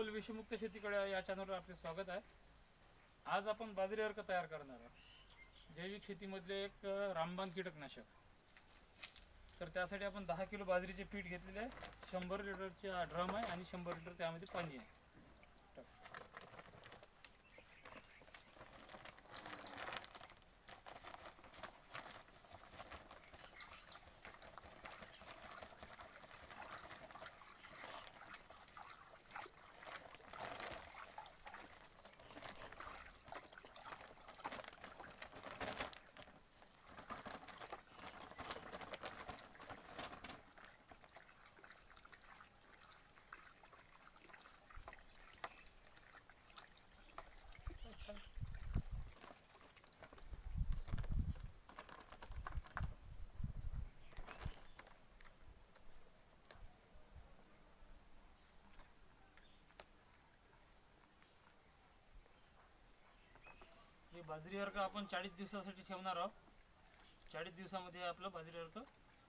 राहुल विषमुक्त शेतीकडे या चॅनलवर आपले स्वागत आहे. आज आपण बाजरी अर्क तयार करणार आहोत. जैविक शेतीमधले एक अ, रामबाण कीटकनाशक. तर त्यासाठी आपण दहा किलो बाजरीचे पीठ घेतलेले आहे. शंभर लिटरचे ड्रम आहे आणि शंभर लिटर त्यामध्ये पाणी आहे. बाजरी अर्क आपण चाळीस दिवसासाठी ठेवणार आहोत. चाळीस दिवसामध्ये आपलं बाजरी अर्क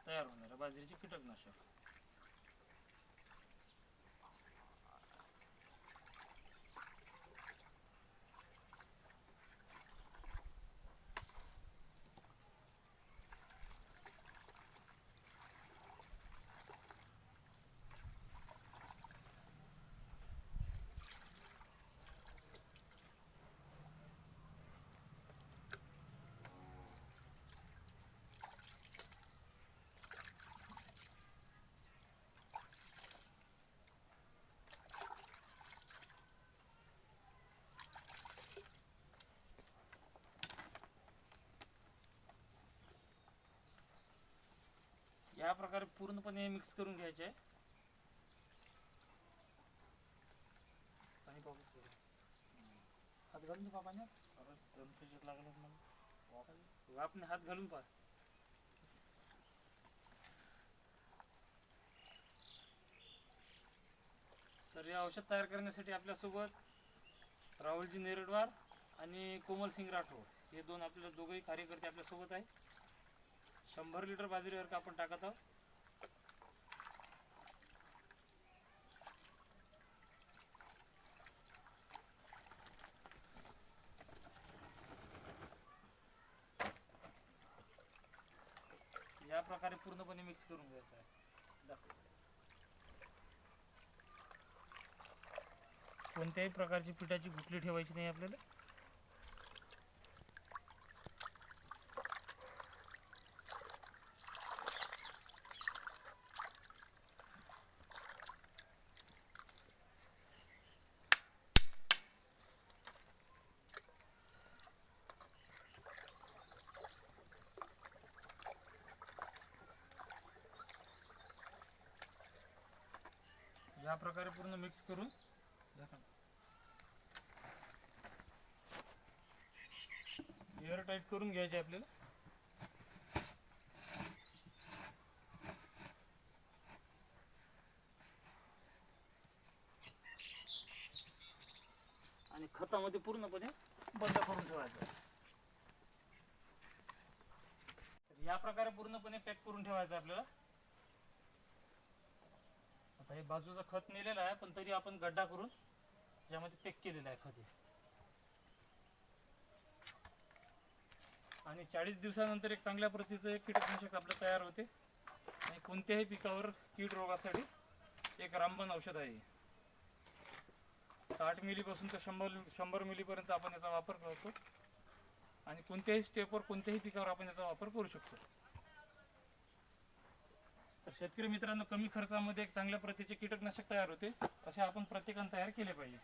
तयार होणार आहे. बाजरीचे कीटकनाशक. या प्रकारे पूर्णपणे मिक्स करून घ्यायचे. आहे पाणी पाऊस करू हात घालून पाण्यात. लागलं आपण हात घालून पहा. तर हे औषध तयार करण्यासाठी आपल्यासोबत राहुलजी नेरडवार आणि कोमल सिंग राठोड. हे दोन आपल्याला दोघंही कार्यकर्ते आपल्यासोबत आहे शंभर लिटर बाजरीवर का आपण टाकत आहोत? या प्रकारे पूर्णपणे मिक्स करून घ्यायचं आहे. दाखव. कोणत्याही प्रकारची पिठाची गुटली ठेवायची नाही आपल्याला. या प्रकारे पूर्ण मिक्स करून एअर टाईट करून घ्यायचे आपल्याला. आणि खतामध्ये पूर्णपणे बंद करून ठेवायचं. या प्रकारे पूर्णपणे पॅक करून ठेवायचं आपल्याला. आता हे बाजूचं खत नेलेलं आहे पण तरी आपण गड्डा करून त्याच्यामध्ये पॅक केलेलं आहे खत हे. आणि चाळीस दिवसानंतर एक चांगल्या प्रतीचं एक कीटकनाशक आपलं तयार होते. आणि कोणत्याही पिकावर कीड रोगासाठी एक रामबन औषध आहे साठ मिलीपासून तर शंभर शंभर मिलीपर्यंत आपण याचा वापर करतो. आणि कोणत्याही स्टेपवर कोणत्याही पिकावर आपण याचा वापर करू शकतो. तर शेतकरी मित्रांनो कमी खर्चामध्ये एक चांगल्या प्रतीचे कीटकनाशक तयार होते. असे आपण प्रत्येकानं तयार केले पाहिजे.